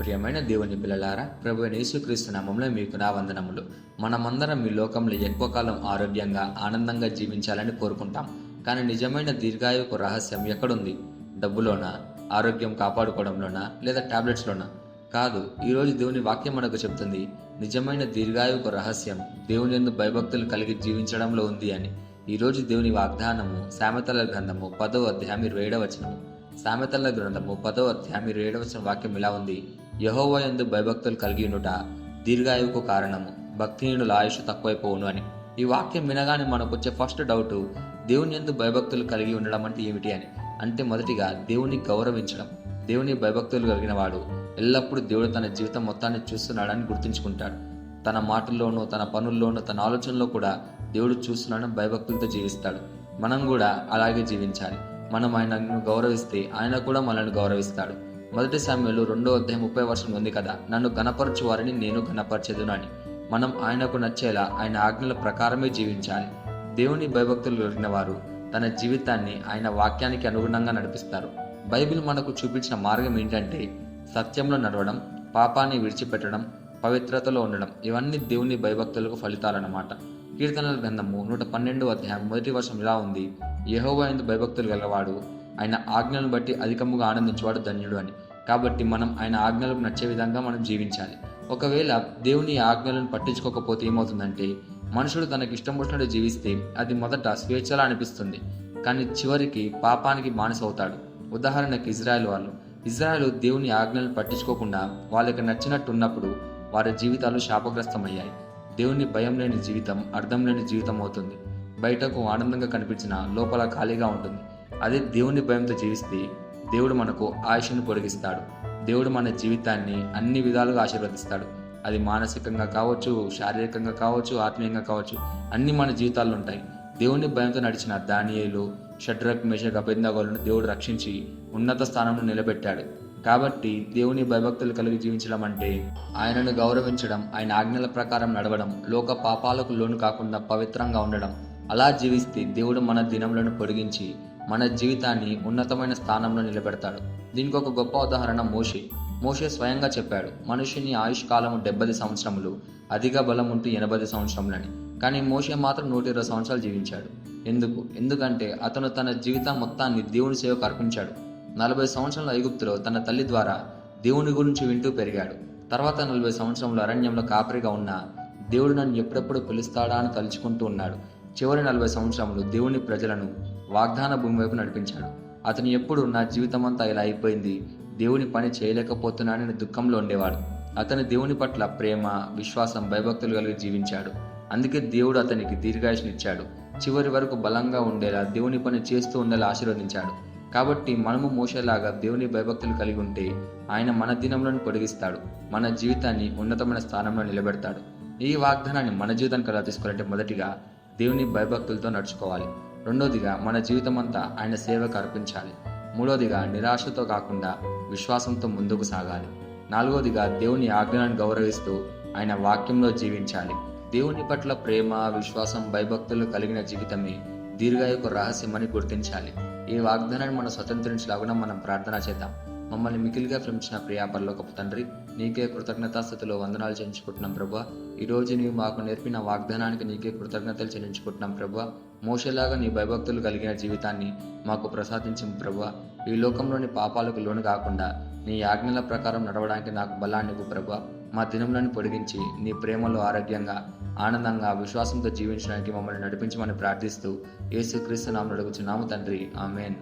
ప్రియమైన దేవుని పిల్లలారా ప్రభు యేసుక్రీస్తు నామంలో మీకు నా వందనములు. మనమందరం ఈ లోకంలో ఎక్కువ కాలం ఆరోగ్యంగా ఆనందంగా జీవించాలని కోరుకుంటాం. కానీ నిజమైన దీర్ఘాయువుకు రహస్యం ఎక్కడుంది? డబ్బులోనా? ఆరోగ్యం కాపాడుకోవడంలోనా? లేదా టాబ్లెట్స్లోనా? కాదు ఈరోజు దేవుని వాక్యం మనకు చెప్తుంది నిజమైన దీర్ఘాయువుకు రహస్యం దేవుని ఎందు భయభక్తులు కలిగి జీవించడంలో ఉంది అని. ఈరోజు దేవుని వాగ్దానము సామెతల గ్రంథము పదో అధ్యాయం ఇరవై సామెతల గ్రంథము పదో అధ్యాయం ఇరవై ఏడవ వాక్యం ఇలా ఉంది. యహోవ ఎందు భయభక్తులు కలిగి ఉండుట దీర్ఘాయువుకు కారణము. భక్తిహీనుల ఆయుష్ తక్కువైపోవును అని. ఈ వాక్యం వినగానే మనకు వచ్చే ఫస్ట్ డౌట్ దేవుని ఎందు భయభక్తులు కలిగి ఉండడం అంటే ఏమిటి అని. అంటే మొదటిగా దేవుని గౌరవించడం. దేవుని భయభక్తులు కలిగిన వాడు ఎల్లప్పుడూ దేవుడు తన జీవితం మొత్తాన్ని చూస్తున్నాడని గుర్తుంచుకుంటాడు. తన మాటల్లోనూ తన పనుల్లోనూ తన ఆలోచనలో కూడా దేవుడు చూస్తున్నాడని భయభక్తులతో జీవిస్తాడు. మనం కూడా అలాగే జీవించాలి. మనం ఆయనను గౌరవిస్తే ఆయన కూడా మనల్ని గౌరవిస్తాడు. మొదటి సమయంలో రెండో అధ్యాయం ముప్పై వర్షం ఉంది కదా. నన్ను గణపరచు వారిని నేను గణపరచెదును అని మనం ఆయనకు నచ్చేలా ఆయన ఆజ్ఞల ప్రకారమే జీవించాలి. దేవుని భయభక్తులు కలిగిన వారు తన జీవితాన్ని ఆయన వాక్యానికి అనుగుణంగా నడిపిస్తారు. బైబిల్ మనకు చూపించిన మార్గం ఏంటంటే సత్యంలో నడవడం పాపాన్ని విడిచిపెట్టడం పవిత్రతలో ఉండడం. ఇవన్నీ దేవుని భయభక్తులకు ఫలితాలన్నమాట. కీర్తనల గ్రంథము నూట పన్నెండు అధ్యాయం మొదటి వర్షం ఇలా ఉంది. యహోవా ఎందు భయభక్తులు గలవాడు ఆయన ఆజ్ఞలను బట్టి అధికముగా ఆనందించేవాడు ధన్యుడు అని. కాబట్టి మనం ఆయన ఆజ్ఞలకు నచ్చే విధంగా మనం జీవించాలి. ఒకవేళ దేవుని ఆజ్ఞలను పట్టించుకోకపోతే ఏమవుతుందంటే మనుషుడు తనకి ఇష్టం వచ్చినట్టు జీవిస్తే అది మొదట స్వేచ్ఛలా అనిపిస్తుంది. కానీ చివరికి పాపానికి బానిసవుతాడు. ఉదాహరణకి ఇజ్రాయెల్ వాళ్ళు. ఇజ్రాయెల్ దేవుని ఆజ్ఞలను పట్టించుకోకుండా వాళ్ళకి నచ్చినట్టు ఉన్నప్పుడు వారి జీవితాలు శాపగ్రస్తమయ్యాయి. దేవుని భయం లేని జీవితం అర్థం లేని జీవితం అవుతుంది. బయటకు ఆనందంగా కనిపించిన లోపల ఖాళీగా ఉంటుంది. అదే దేవుని భయంతో జీవిస్తే దేవుడు మనకు ఆయుష్ను పొడిగిస్తాడు. దేవుడు మన జీవితాన్ని అన్ని విధాలుగా ఆశీర్వదిస్తాడు. అది మానసికంగా కావచ్చు శారీరకంగా కావచ్చు ఆత్మీయంగా కావచ్చు అన్ని మన జీవితాల్లో ఉంటాయి. దేవుని భయంతో నడిచిన దానియేలు షడ్రక్ మేషక్ అభిందగోలను దేవుడు రక్షించి ఉన్నత స్థానంలో నిలబెట్టాడు. కాబట్టి దేవుని భయభక్తులు కలిగి జీవించడం అంటే ఆయనను గౌరవించడం ఆయన ఆజ్ఞల ప్రకారం నడవడం లోక పాపాలకు లోను కాకుండా పవిత్రంగా ఉండడం. అలా జీవిస్తే దేవుడు మన దినములను పొడిగించి మన జీవితాన్ని ఉన్నతమైన స్థానంలో నిలబెడతాడు. దీనికి ఒక గొప్ప ఉదాహరణ మోషే. మోషే స్వయంగా చెప్పాడు మనుషుని ఆయుష్ కాలము డెబ్బది సంవత్సరములు అధిక బలం ఉంటూ ఎనభై సంవత్సరములని. కానీ మోషే మాత్రం నూట ఇరవై సంవత్సరాలు జీవించాడు. ఎందుకు? ఎందుకంటే అతను తన జీవితం మొత్తాన్ని దేవుని సేవకు అర్పించాడు. నలభై సంవత్సరాల ఐగుప్తులో తన తల్లి ద్వారా దేవుని గురించి వింటూ పెరిగాడు. తర్వాత నలభై సంవత్సరంలో అరణ్యంలో కాపరిగా ఉన్న దేవుడు నన్ను ఎప్పుడెప్పుడు పిలుస్తాడా అని తలుచుకుంటూ ఉన్నాడు. చివరి నలభై సంవత్సరములు దేవుని ప్రజలను వాగ్దాన భూమి వైపు నడిపించాడు. అతను ఎప్పుడు నా జీవితం అంతా ఇలా అయిపోయింది? దేవుని పని చేయలేకపోతున్నానని దుఃఖంలో ఉండేవాడు. అతను దేవుని పట్ల ప్రేమ విశ్వాసం భయభక్తులు కలిగి జీవించాడు. అందుకే దేవుడు అతనికి దీర్ఘాయుషనిచ్చాడు చివరి వరకు బలంగా ఉండేలా దేవుని పని చేస్తూ ఉండేలా ఆశీర్వదించాడు. కాబట్టి మనము మోసేలాగా దేవుని భయభక్తులు కలిగి ఉంటే ఆయన మన దినంలోని పొడిగిస్తాడు. మన జీవితాన్ని ఉన్నతమైన స్థానంలో నిలబెడతాడు. ఈ వాగ్దానాన్ని మన జీవితానికి ఎలా తీసుకోవాలంటే మొదటిగా దేవుని భయభక్తులతో నడుచుకోవాలి. రెండోదిగా మన జీవితం అంతా ఆయన సేవకు అర్పించాలి. మూడోదిగా నిరాశతో కాకుండా విశ్వాసంతో ముందుకు సాగాలి. నాలుగోదిగా దేవుని ఆజ్ఞలను గౌరవిస్తూ ఆయన వాక్యంలో జీవించాలి. దేవుని పట్ల ప్రేమ విశ్వాసం భయభక్తులు కలిగిన జీవితమే దీర్ఘాయుకు రహస్యమని గుర్తించాలి. ఈ వాగ్దానాన్ని మనం స్వతంత్రించలాగున మనం ప్రార్థన చేద్దాం. మమ్మల్ని మిగిలిగా ప్రేమించిన ప్రియాపరలోకపు తండ్రి నీకే కృతజ్ఞతాస్థితిలో వందనాలు చెల్లించుకుంటున్నాం ప్రభా. ఈ నీవు మాకు నేర్పిన వాగ్దానానికి నీకే కృతజ్ఞతలు చెల్లించుకుంటున్నాం ప్రభా. మోసలాగా నీ భయభక్తులు కలిగిన జీవితాన్ని మాకు ప్రసాదించిన ప్రభా. ఈ లోకంలోని పాపాలకు లోను కాకుండా నీ ఆజ్ఞల ప్రకారం నడవడానికి నాకు బలాన్నివ్వు ప్రభా. మా దినంలోని పొడిగించి నీ ప్రేమలో ఆరోగ్యంగా ఆనందంగా విశ్వాసంతో జీవించడానికి మమ్మల్ని నడిపించమని ప్రార్థిస్తూ యేసుక్రీస్తు నామను అడుగుచున్నాము తండ్రి. ఆమెన్.